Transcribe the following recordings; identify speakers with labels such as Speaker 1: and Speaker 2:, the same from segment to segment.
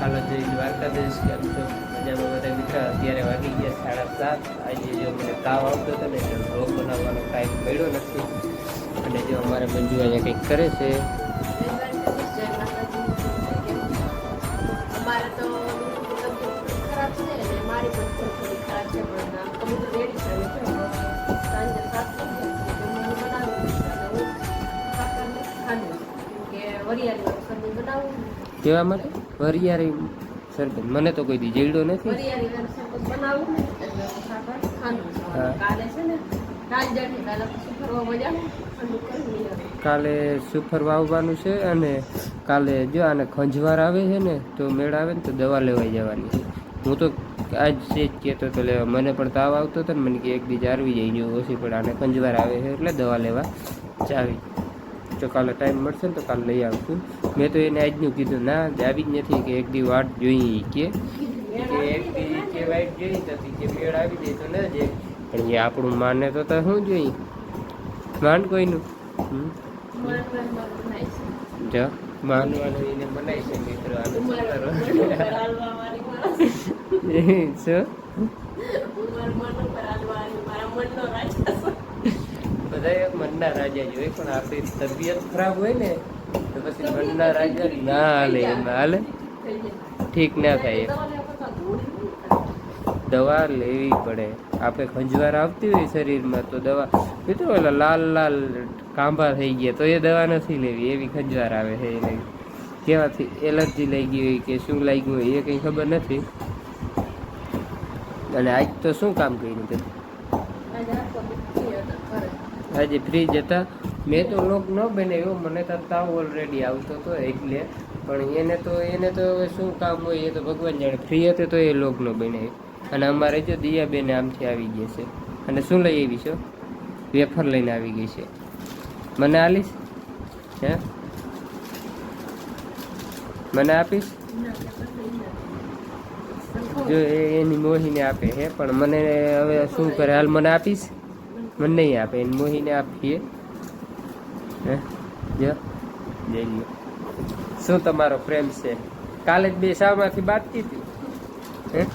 Speaker 1: હાલો જય દ્વારકાધીશ કેમ છો મજામાં બધા મિત્ર અત્યારે વાગી ગયા સાડા સાત. આજે જો મને તાવ આવતો હતો ને રોગ બનાવવાનો ટાઈમ મળ્યો નથી. અને જો અમારે મંજુ અહીંયા કંઈક કરે છે.
Speaker 2: અમારે તો ખરાબ છે મારી પણ ખરાબ છે
Speaker 1: કેવા માટે? વરિયારી સરબત. મને તો કોઈ દી જેડ્યો નથી.
Speaker 2: કાલે આવે
Speaker 1: સુફર વાવવાનું છે અને કાલે જો આને ખંજવાર આવે છે ને, તો મેળ આવે ને, તો દવા લેવાઈ જવાની છે. હું તો આજ છે જ કહેતો તો લેવા. મને પણ તાવ આવતો હતો ને, મને કે એક દી જારવી જઈ જો ઓછી, પણ આને ખંજવાર આવે છે એટલે દવા લેવા જાવી. તો કાલે ટાઈમ મળશે ને તો કાલે લઈ આવશું. મેં તો એને આજનું કીધું, ના આવી જ નથી કે એક દી વાટ જોઈએ કે. એક દી કે વાઈટ જોઈ મેળ આવી જાય તો ન જાય. પણ એ આપણું માને તો તો શું જોઈ માન કોઈનું. જો, માનવાનું એને મનાય છે મિત્રો શું બધા મનના રાજા જ પણ આપણી તબિયત ખરાબ હોય ને, તો પછી મનના રાજા ના હાલે, એમાં હાલે. ઠીક ના થાય.
Speaker 2: દવા લેવા
Speaker 1: પડે. આપણે ખંજવાર આવતી હોય શરીરમાં, તો દવા મિત્રો ઓલા લાલ લાલ કાંભા થઈ ગયા, તો એ દવા નથી લેવી, એવી ખંજવાર આવે છે એને. કેવાથી એલર્જી લઈ ગઈ હોય કે શું લાગ્યું હોય, એ કંઈ ખબર નથી. અને આજ તો શું કામ કર્યું તે
Speaker 2: આજે હતા
Speaker 1: ફ્રી જતા મેં તો લોક ન બનાવ્યો મને તો તાવ ઓલરેડી આવતો હતો એટલે. પણ એને તો એને તો હવે શું કામ હોય, એ તો ભગવાન જાણે ફ્રી હતો તો એ લોક ન બનાવ્યો અને અમારે જો દિયાબેન આમથી આવી ગયા છે. અને શું લઈ આવી છો? વેફર લઈને આવી ગઈ છે. મને આલીશ? હે? મને આપીશ. જો એની મોહીને આપે હે, પણ મને હવે શું કરે? હાલ મને આપીશ? મને નહીં આપે, એને મોહીને આપીએ. હે? જો. જઈ લ્યો શું તમારો પ્રેમ છે? કાલે જ બે શામાંથી બાતતી હતી.
Speaker 2: ને.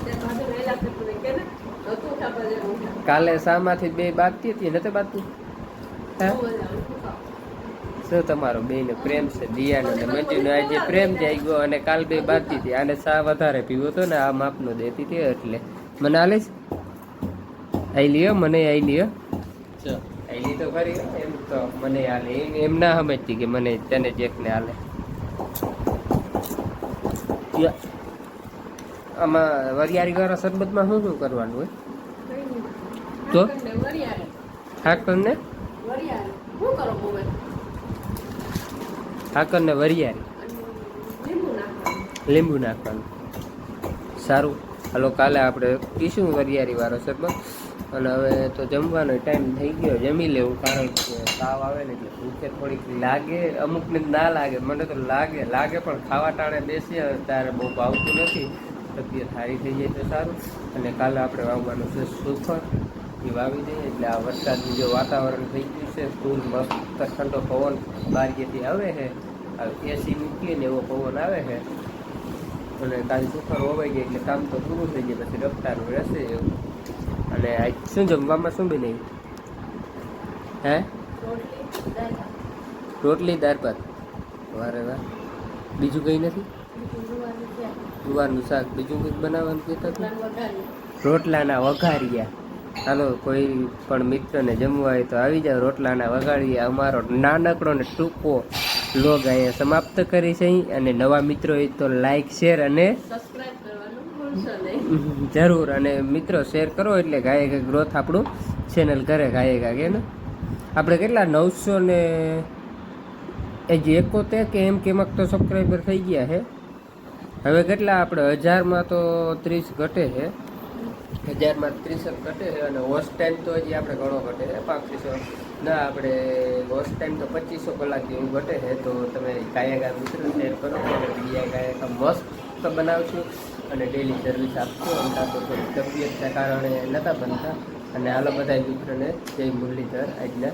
Speaker 1: કાલે શામાંથી બે બાતતી હતી
Speaker 2: મજા આવે. શું
Speaker 1: તમારો બે બેનો પ્રેમ છે? દિયાનો ને મંજુનો? આજે પ્રેમ જાય ગયો અને કાલ બે બાતતી હતી, આને સા વધારે પીવો તો ને આ માપનો દેતી હતી એટલે. મને આલીશ આઈ લ્યો, મને આઈ લ્યો. આઈ તો ખરી, એમ તો મને હાલે. એમ ના સમજતી કે મને તને જેકને હાલે. આમાં વરિયારી વાળા શરબતમાં શું શું કરવાનું હોય? તો? હાકરને હાકરને વરિયાળી.
Speaker 2: અને લીંબુ નાખવાનું.
Speaker 1: સારું. હાલો કાલે આપણે પીશું વરિયારી વાળો શરબત. અને હવે તો જમવાનો ટાઈમ થઈ ગયો. જમી લેવું કારણ કે તાવ આવે ને એટલે ભૂખે થોડીક લાગે. અમુકને ના લાગે. મને તો લાગે. લાગે પણ ખાવા ટાણે બેસીએ ત્યારે બહુ ભાવતું નથી. તબિયત સારી થઈ જાય તો સારું. અને કાલે આપણે વાવવાનું છે સુફર એ વાવી દઈએ એટલે આ વરસાદનું જે વાતાવરણ થઈ ગયું છે, ફૂલ મસ્ત ઠંડો પવન બારીએથી આવે છે. એસી મૂકીએ ને એવો પવન આવે છે. અને કાલે સુફર હોવાઈ ગઈ એટલે કામ તો પૂરું થઈ જાય, પછી રફતારું રહેશે એવું. અને શું જમવામાં શું બનાવ્યું હે?
Speaker 2: રોટલી, દાળ ભાત.
Speaker 1: વારે વાહ બીજું કંઈ નથી?
Speaker 2: ગુવારનું શાક.
Speaker 1: બીજું કંઈક બનાવવાનું કહેતા હતું?
Speaker 2: રોટલાના વઘારિયા.
Speaker 1: હાલો કોઈ પણ મિત્રને જમવા હોય તો આવી જાવ રોટલાના વઘારિયા. અમારો નાનકડો ને ટૂંકો લોગ અહીંયા સમાપ્ત કરી છે. અને નવા મિત્રો હોય તો લાઈક શેર અને
Speaker 2: સબસ્ક્રાઈબ કરવાનું ભૂલશો નહીં.
Speaker 1: જરૂર અને મિત્રો શેર કરો એટલે ગાયે ગ્રોથ આપણું ચેનલ કરે ગાયે ગા ને? આપણે કેટલા? નવસો ને હજી એકોતેર કે એમ કેમક તો સબસ્ક્રાઈબર થઈ ગયા છે હવે કેટલા? આપણે હજારમાં તો ત્રીસ ઘટે છે હજારમાં ત્રીસ જ ઘટે છે અને વોચ ટાઈમ તો હજી આપણે ઘણો ઘટે છે પાંત્રીસો. ના, આપણે વોચ ટાઈમ તો પચીસો કલાક જેવું ઘટે છે તો તમે ગાયા મિત્ર મિત્રો શેર કરો બીજા ગાયકા મસ્ત બનાવશું અને ડેલી સર્વિસ આપશું. અમદાવાદ તો થોડી તબિયતના કારણે નહોતા બનતા. અને આલો બધા મિત્રોને જય મુરલીધર આજના.